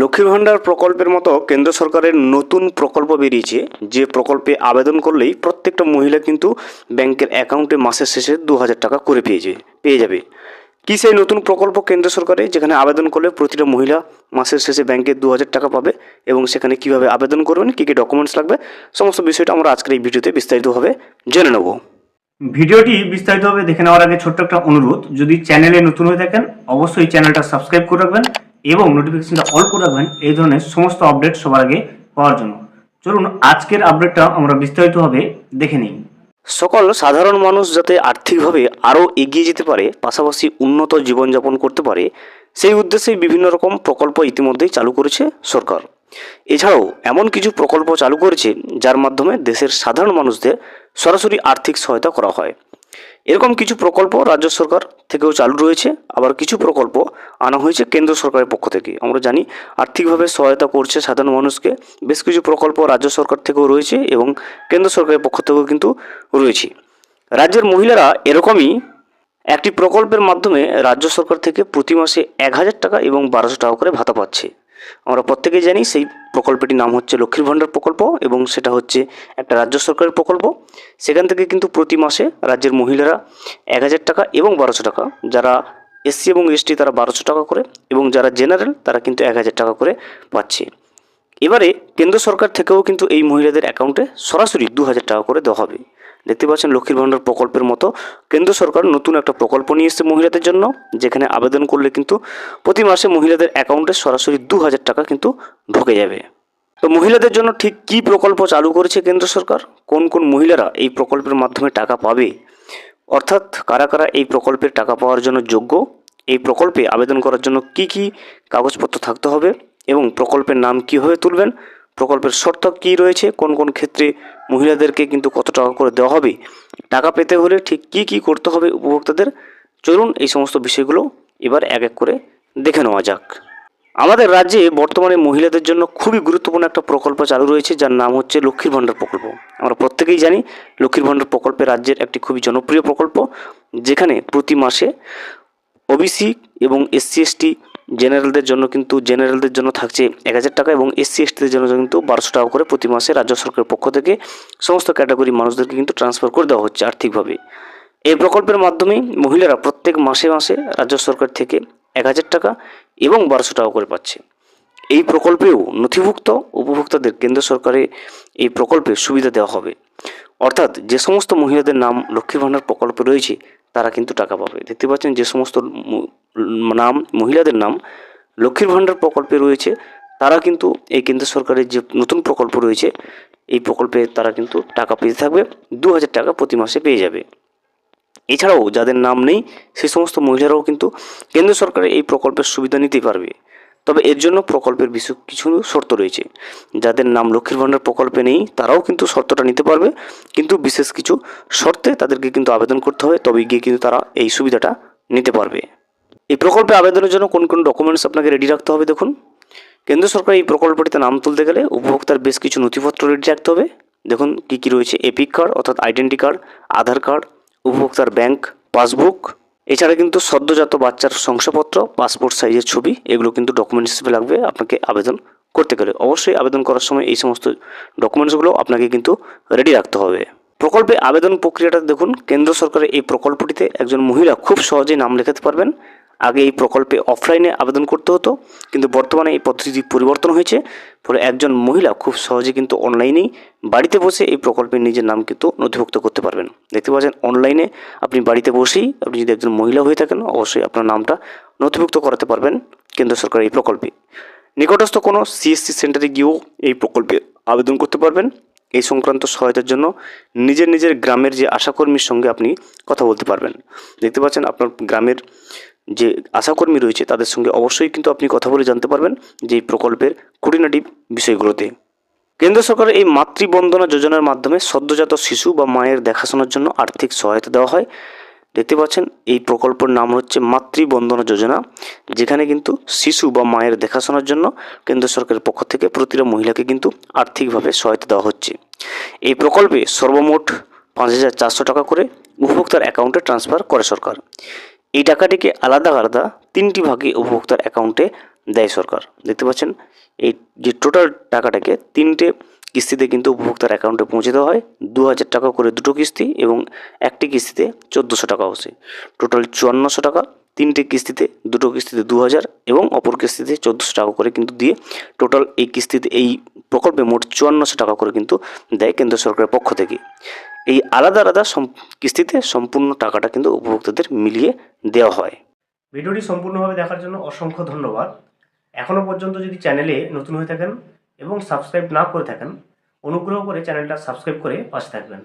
লক্ষ্মীর ভাণ্ডার প্রকল্পের মতো কেন্দ্র সরকারের নতুন প্রকল্প বেরিয়েছে। যে প্রকল্পে আবেদন করলেই প্রত্যেকটা মহিলা কিন্তু ব্যাংকের অ্যাকাউন্টে মাসের শেষে দু হাজার টাকা করে পেয়েছে পেয়ে যাবে। কী সেই নতুন প্রকল্প কেন্দ্র সরকারে? যেখানে আবেদন করলে প্রতিটা মহিলা মাসের শেষে ব্যাংকে দু হাজার টাকা পাবে এবং সেখানে কীভাবে আবেদন করবেন, কী কী ডকুমেন্টস লাগবে, সমস্ত বিষয়টা আমরা আজকের এই ভিডিওতে বিস্তারিতভাবে জেনে নেব। ভিডিওটি বিস্তারিতভাবে দেখে নেওয়ার আগে ছোট্ট একটা অনুরোধ, যদি চ্যানেলে নতুন হয়ে থাকেন, অবশ্যই চ্যানেলটা সাবস্ক্রাইব করে রাখবেন এবং নোটিফিকেশনটা অল করে রাখবেন এই ধরনের সমস্ত আপডেট সবার আগে পাওয়ার জন্য। চলুন, আজকের আপডেটটা আমরা বিস্তারিতভাবে দেখে নিই। সকল সাধারণ মানুষ যাতে আর্থিকভাবে আরও এগিয়ে যেতে পারে, পাশাপাশি উন্নত জীবনযাপন করতে পারে, সেই উদ্দেশ্যে বিভিন্ন রকম প্রকল্প ইতিমধ্যেই চালু করেছে সরকার। এছাড়াও এমন কিছু প্রকল্প চালু করেছে, যার মাধ্যমে দেশের সাধারণ মানুষদের সরাসরি আর্থিক সহায়তা করা হয়। এরকম কিছু প্রকল্প রাজ্য সরকার থেকেও চালু রয়েছে। আবার কিছু প্রকল্প আনা হয়েছে কেন্দ্র সরকারের পক্ষ থেকে। আমরা জানি আর্থিকভাবে সহায়তা করছে সাধারণ মানুষকে। বেশ কিছু প্রকল্প রাজ্য সরকার থেকেও রয়েছে এবং কেন্দ্র সরকারের পক্ষ থেকেও কিন্তু রয়েছে। রাজ্যের মহিলারা এরকমই একটি প্রকল্পের মাধ্যমে রাজ্য সরকার থেকে প্রতি মাসে এক হাজার টাকা এবং বারোশো টাকা করে ভাতা পাচ্ছে। আমরা প্রত্যেকেই জানি সেই প্রকল্পটির নাম হচ্ছে লক্ষ্মীর ভাণ্ডার প্রকল্প এবং সেটা হচ্ছে একটা রাজ্য সরকারের প্রকল্প। সেখান থেকে কিন্তু প্রতি মাসে রাজ্যের মহিলারা এক হাজার টাকা এবং বারোশো টাকা, যারা এসসি এবং এসটি তারা বারোশো টাকা করে এবং যারা জেনারেল তারা কিন্তু এক হাজার টাকা করে পাচ্ছে। এবারে কেন্দ্র সরকার থেকেও কিন্তু এই মহিলাদের অ্যাকাউন্টে সরাসরি দু হাজার টাকা করে দেওয়া হবে। দেখতে পাচ্ছেন লক্ষ্মীর ভাণ্ডার প্রকল্পের মতো। কেন্দ্র সরকার নতুন একটা প্রকল্প নিয়ে এসেছে মহিলাদের জন্য, যেখানে আবেদন করলে কিন্তু প্রতি মাসে মহিলাদের অ্যাকাউন্টে সরাসরি দু হাজার টাকা কিন্তু ঢুকে যাবে। তো মহিলাদের জন্য ঠিক কী প্রকল্প চালু করেছে কেন্দ্র সরকার? কোন কোন মহিলারা এই প্রকল্পের মাধ্যমে টাকা পাবে? অর্থাৎ কারা কারা এই প্রকল্পের টাকা পাওয়ার জন্য যোগ্য? এই প্রকল্পে আবেদন করার জন্য কি কি কাগজপত্র থাকতে হবে? এবং প্রকল্পের নাম কীভাবে তুলবেন? প্রকল্পের শর্ত কী রয়েছে? কোন কোন ক্ষেত্রে মহিলাদেরকে কিন্তু কত টাকা করে দেওয়া হবে? টাকা পেতে হলে ঠিক কী কী করতে হবে উপভোক্তাদের? চলুন এই সমস্ত বিষয়গুলো এবার এক এক করে দেখে নেওয়া যাক। আমাদের রাজ্যে বর্তমানে মহিলাদের জন্য খুবই গুরুত্বপূর্ণ একটা প্রকল্প চালু রয়েছে, যার নাম হচ্ছে লক্ষ্মীর ভাণ্ডার প্রকল্প। আমরা প্রত্যেকেই জানি লক্ষ্মীর ভাণ্ডার প্রকল্পে রাজ্যের একটি খুবই জনপ্রিয় প্রকল্প, যেখানে প্রতি মাসে ওবিসি এবং এসসি এসটি জেনারেলদের জন্য কিন্তু জেনারেলদের জন্য থাকছে এক হাজার টাকা এবং এসসি, এসটিদের জন্য কিন্তু বারোশো টাকা করে প্রতি মাসে রাজ্য সরকারের পক্ষ থেকে সমস্ত ক্যাটাগরি মানুষদেরকে কিন্তু ট্রান্সফার করে দেওয়া হচ্ছে আর্থিকভাবে। এই প্রকল্পের মাধ্যমেই মহিলারা প্রত্যেক মাসে মাসে রাজ্য সরকার থেকে এক হাজার টাকা এবং বারোশো টাকা করে পাচ্ছে। এই প্রকল্পেও নথিভুক্ত, উপভোক্তাদের কেন্দ্র সরকারে এই প্রকল্পে সুবিধা দেওয়া হবে। অর্থাৎ যে সমস্ত মহিলাদের নাম লক্ষ্মীর ভাণ্ডার প্রকল্পে রয়েছে তারা কিন্তু টাকা পাবে। দেখতে পাচ্ছেন যে সমস্ত নাম, মহিলাদের নাম লক্ষ্মীর ভাণ্ডার প্রকল্পে রয়েছে। তারা কিন্তু এই কেন্দ্র সরকারের যে নতুন প্রকল্প রয়েছে, এই প্রকল্পে তারা কিন্তু টাকা পেতে থাকবে, দু হাজার টাকা প্রতি মাসে পেয়ে যাবে। এছাড়াও যাদের নাম নেই সেই সমস্ত মহিলারাও কিন্তু কেন্দ্র সরকারের এই প্রকল্পের সুবিধা নিতে পারবে। তবে এর জন্য প্রকল্পের বিশেষ কিছু শর্ত রয়েছে। যাদের নাম লক্ষ্মীর ভাণ্ডার প্রকল্পে নেই, তারাও কিন্তু শর্তটা নিতে পারবে। কিন্তু বিশেষ কিছু শর্তে তাদেরকে কিন্তু আবেদন করতে হবে, তবে গিয়ে কিন্তু তারা এই সুবিধাটা নিতে পারবে। এই প্রকল্পে আবেদনের জন্য কোন কোন ডকুমেন্টস আপনাকে রেডি রাখতে হবে দেখুন। কেন্দ্র সরকার এই প্রকল্পটিতে নাম তুলতে গেলে উপভোক্তার বেশ কিছু নথিপত্র রেডি রাখতে হবে। দেখুন কী কী রয়েছে এপিক কার্ড অর্থাৎ আইডেন্টি কার্ড আধার কার্ড উপভোক্তার ব্যাংক পাসবুক এছাড়া কিন্তু সদ্যজাত বাচ্চার শংসাপত্র, পাসপোর্ট সাইজের ছবি, এগুলো কিন্তু ডকুমেন্টস হিসেবে লাগবে। আপনাকে আবেদন করতে গেলে অবশ্যই আবেদন করার সময় এই সমস্ত ডকুমেন্টসগুলো আপনাকে কিন্তু রেডি রাখতে হবে। প্রকল্পে আবেদন প্রক্রিয়াটা দেখুন, কেন্দ্র সরকারের এই প্রকল্পটিতে একজন মহিলা খুব সহজেই নাম লেখাতে পারবেন। আগে এই প্রকল্পে অফলাইনে আবেদন করতে হতো, কিন্তু বর্তমানে এই পদ্ধতি পরিবর্তন হয়েছে। ফলে একজন মহিলা খুব সহজে কিন্তু অনলাইনেই বাড়িতে বসে এই প্রকল্পে নিজের নাম কিন্তু নথিভুক্ত করতে পারবেন। দেখতে পাচ্ছেন অনলাইনে আপনি বাড়িতে বসেই আপনি যদি একজন মহিলা হয়ে থাকেন, অবশ্যই আপনার নামটা নথিভুক্ত করাতে পারবেন কেন্দ্র সরকার এই প্রকল্পে। নিকটস্থ কোনো সিএসসি সেন্টারে গিয়েও এই প্রকল্পে আবেদন করতে পারবেন। এই সংক্রান্ত সহায়তার জন্য নিজের নিজের গ্রামের যে আশাকর্মীর সঙ্গে আপনি কথা বলতে পারবেন। দেখতে পাচ্ছেন, আপনার গ্রামের যে আশাকর্মী রয়েছে তাদের সঙ্গে অবশ্যই কিন্তু আপনি কথা বলে জানতে পারবেন যে এই প্রকল্পের খুঁটিনাটি বিষয়গুলোতে। কেন্দ্র সরকারের এই মাতৃবন্দনা যোজনার মাধ্যমে সদ্যজাত শিশু বা মায়ের দেখাশোনার জন্য আর্থিক সহায়তা দেওয়া হয়। দেখতে পাচ্ছেন, এই প্রকল্পের নাম হচ্ছে মাতৃবন্দনা যোজনা, যেখানে কিন্তু শিশু বা মায়ের দেখাশোনার জন্য কেন্দ্র সরকারের পক্ষ থেকে প্রতিটা মহিলাকে কিন্তু আর্থিকভাবে সহায়তা দেওয়া হচ্ছে। এই প্রকল্পে সর্বমোট পাঁচ হাজার চারশো টাকা করে উপভোক্তার অ্যাকাউন্টে ট্রান্সফার করে সরকার। এই টাকাটিকে আলাদা আলাদা তিনটি ভাগে উপভোক্তার অ্যাকাউন্টে দেয় সরকার। দেখতে পাচ্ছেন? এই যে টোটাল টাকাটাকে তিনটে কিস্তিতে কিন্তু উপভোক্তার অ্যাকাউন্টে পৌঁছে দেওয়া হয়। দু হাজার টাকা করে দুটো কিস্তি এবং একটি কিস্তিতে চোদ্দোশো টাকা হচ্ছে। টোটাল চুয়ান্নশো টাকা, তিনটে কিস্তিতে দুটো কিস্তিতে দু হাজার এবং অপর কিস্তিতে চোদ্দোশো টাকা করে কিন্তু দিয়ে টোটাল এই কিস্তিতে এই প্রকল্পে মোট চুয়ান্নশো টাকা করে কিন্তু দেয় কেন্দ্র সরকারের পক্ষ থেকে। এই আলাদা আলাদা কিস্তিতে সম্পূর্ণ টাকাটা কিন্তু উপভোক্তাদের মিলিয়ে দেওয়া হয়। ভিডিওটি সম্পূর্ণভাবে দেখার জন্য অসংখ্য ধন্যবাদ। এখনও পর্যন্ত যদি চ্যানেলে নতুন হয়ে থাকেন এবং সাবস্ক্রাইব না করে থাকেন, অনুগ্রহ করে চ্যানেলটা সাবস্ক্রাইব করে পাশে থাকবেন।